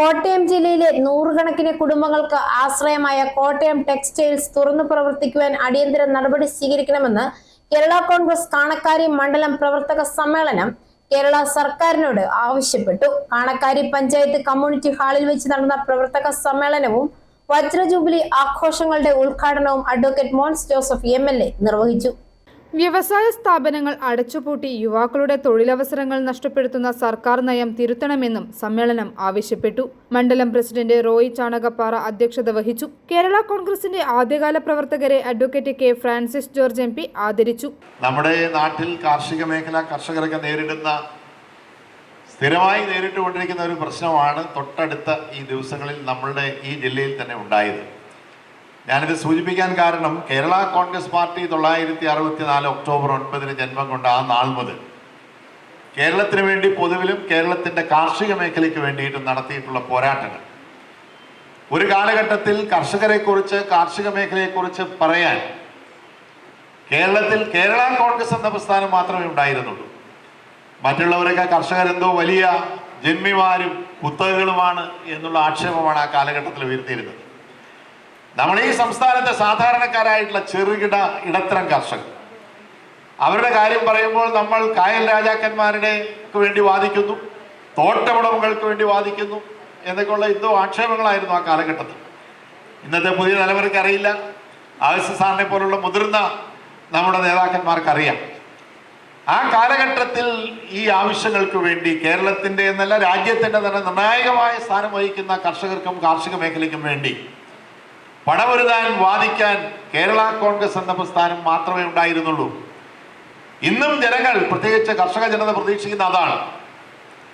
കോട്ടയം ജില്ലയിലെ നൂറുകണക്കിന് കുടുംബങ്ങൾക്ക് ആശ്രയമായ കോട്ടയം ടെക്സ്റ്റൈൽസ് തുറന്നു പ്രവർത്തിക്കുവാൻ അടിയന്തര നടപടി സ്വീകരിക്കണമെന്ന് കേരള കോൺഗ്രസ് കാണക്കാരി മണ്ഡലം പ്രവർത്തക സമ്മേളനം കേരള സർക്കാരിനോട് ആവശ്യപ്പെട്ടു. കാണക്കാരി പഞ്ചായത്ത് കമ്മ്യൂണിറ്റി ഹാളിൽ വെച്ച് നടന്ന പ്രവർത്തക സമ്മേളനവും വജ്രജൂബിലി ആഘോഷങ്ങളുടെ ഉദ്ഘാടനവും അഡ്വക്കേറ്റ് മോൻസ് ജോസഫ് എം നിർവഹിച്ചു. വ്യവസായ സ്ഥാപനങ്ങൾ അടച്ചുപൂട്ടി യുവാക്കളുടെ തൊഴിലവസരങ്ങൾ നഷ്ടപ്പെടുത്തുന്ന സർക്കാർ നയം തിരുത്തണമെന്നും സമ്മേളനം ആവശ്യപ്പെട്ടു. മണ്ഡലം പ്രസിഡന്റ് റോയ് ചാണകപ്പാറ അധ്യക്ഷത വഹിച്ചു. കേരള കോൺഗ്രസിന്റെ ആദ്യകാല പ്രവർത്തകരെ advocate K Francis George M P ആദരിച്ചു. നമ്മുടെ നാട്ടിൽ കാർഷിക മേഖല കർഷകരൊക്കെ നേരിടുന്ന സ്ഥിരമായി നേരിട്ടുകൊണ്ടിരിക്കുന്ന ഒരു പ്രശ്നമാണ് തൊട്ടടുത്ത ഈ ദിവസങ്ങളിൽ നമ്മളുടെ ഈ ജില്ലയിൽ തന്നെ ഉണ്ടായത്. ഞാനിത് സൂചിപ്പിക്കാൻ കാരണം കേരള കോൺഗ്രസ് പാർട്ടി തൊള്ളായിരത്തി അറുപത്തി നാല് ഒക്ടോബർ ഒൻപതിന് ജന്മം കൊണ്ട ആ നാൾ മുതൽ കേരളത്തിന് വേണ്ടി പൊതുവിലും കേരളത്തിന്റെ കാർഷിക മേഖലയ്ക്ക് വേണ്ടിയിട്ടും നടത്തിയിട്ടുള്ള പോരാട്ടങ്ങൾ. ഒരു കാലഘട്ടത്തിൽ കർഷകരെക്കുറിച്ച് കാർഷിക മേഖലയെക്കുറിച്ച് പറയാൻ കേരളത്തിൽ കേരള കോൺഗ്രസ് എന്ന പ്രസ്ഥാനം മാത്രമേ ഉണ്ടായിരുന്നുള്ളൂ. മറ്റുള്ളവരൊക്കെ കർഷകരെന്തോ വലിയ ജന്മിമാരും കുത്തകകളുമാണ് എന്നുള്ള ആക്ഷേപമാണ് ആ കാലഘട്ടത്തിൽ ഉയർത്തിയിരുന്നത്. നമ്മൾ ഈ സംസ്ഥാനത്തെ സാധാരണക്കാരായിട്ടുള്ള ചെറുകിട ഇടത്തരം കർഷകർ. അവരുടെ കാര്യം പറയുമ്പോൾ നമ്മൾ കായൽ രാജാക്കന്മാരുടെ വേണ്ടി വാദിക്കുന്നു തോട്ടമുടമകൾക്ക് വേണ്ടി വാദിക്കുന്നു എന്നൊക്കെയുള്ള എന്തോ ആക്ഷേപങ്ങളായിരുന്നു ആ കാലഘട്ടത്തിൽ. ഇന്നത്തെ പുതിയ തലമുറയ്ക്ക് അറിയില്ല. ആവശ്യ സാറിനെ പോലുള്ള മുതിർന്ന നമ്മുടെ നേതാക്കന്മാർക്ക് അറിയാം ആ കാലഘട്ടത്തിൽ ഈ ആവശ്യങ്ങൾക്ക് വേണ്ടി കേരളത്തിന്റെ എന്നല്ല രാജ്യത്തിന്റെ തന്നെ നിർണായകമായ സ്ഥാനം വഹിക്കുന്ന കർഷകർക്കും കാർഷിക മേഖലയ്ക്കും വേണ്ടി പണമൊരുതാൻ വാദിക്കാൻ കേരള കോൺഗ്രസ് എന്ന പ്രസ്ഥാനം മാത്രമേ ഉണ്ടായിരുന്നുള്ളൂ. ഇന്നും ജനങ്ങൾ പ്രത്യേകിച്ച് കർഷക ജനത പ്രതീക്ഷിക്കുന്ന അതാണ്.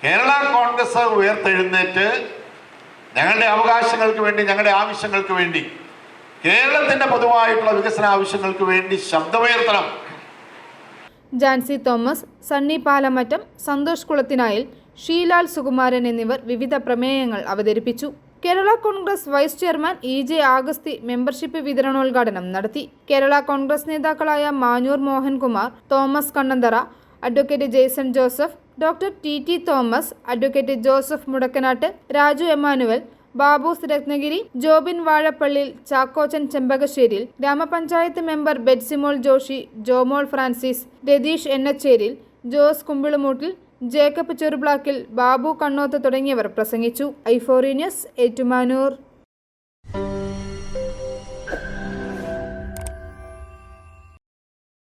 കേരള കോൺഗ്രസ് ഉയർത്തെഴുന്നേറ്റ് ഞങ്ങളുടെ അവകാശങ്ങൾക്ക് വേണ്ടി ഞങ്ങളുടെ ആവശ്യങ്ങൾക്ക് വേണ്ടി കേരളത്തിന്റെ പൊതുവായിട്ടുള്ള വികസന ആവശ്യങ്ങൾക്ക് വേണ്ടി ശബ്ദമുയർത്തണം. ജാൻസി തോമസ് സണ്ണി പാലമറ്റം സന്തോഷ് കുളത്തിനായിൽ ഷീലാൽ സുകുമാരൻ എന്നിവർ വിവിധ പ്രമേയങ്ങൾ അവതരിപ്പിച്ചു. Kerala Congress vice chairman E J Augusthy membership വിതരണോദ്ഘാടനം നടത്തി. കേരള കോൺഗ്രസ് നേതാക്കളായ Manjoor Mohankumar Thomas Kannanthara advocate Jaison Joseph doctor T T Thomas advocate Joseph Mudakkanattu Raju Emmanuel Babus Ratnagiri Jobin Vazhappallil Chackochan Chembakasseril ഗ്രാമപഞ്ചായത്ത് member Betsymol Joshy Jomol Francis Ratheesh Ennacheril Jose Kumbilumoottil Jacob Cherublakkil Babu Kannoth തുടങ്ങിയവർ പ്രസംഗിച്ചു. ഐഫോറി ഏറ്റുമാനൂർ.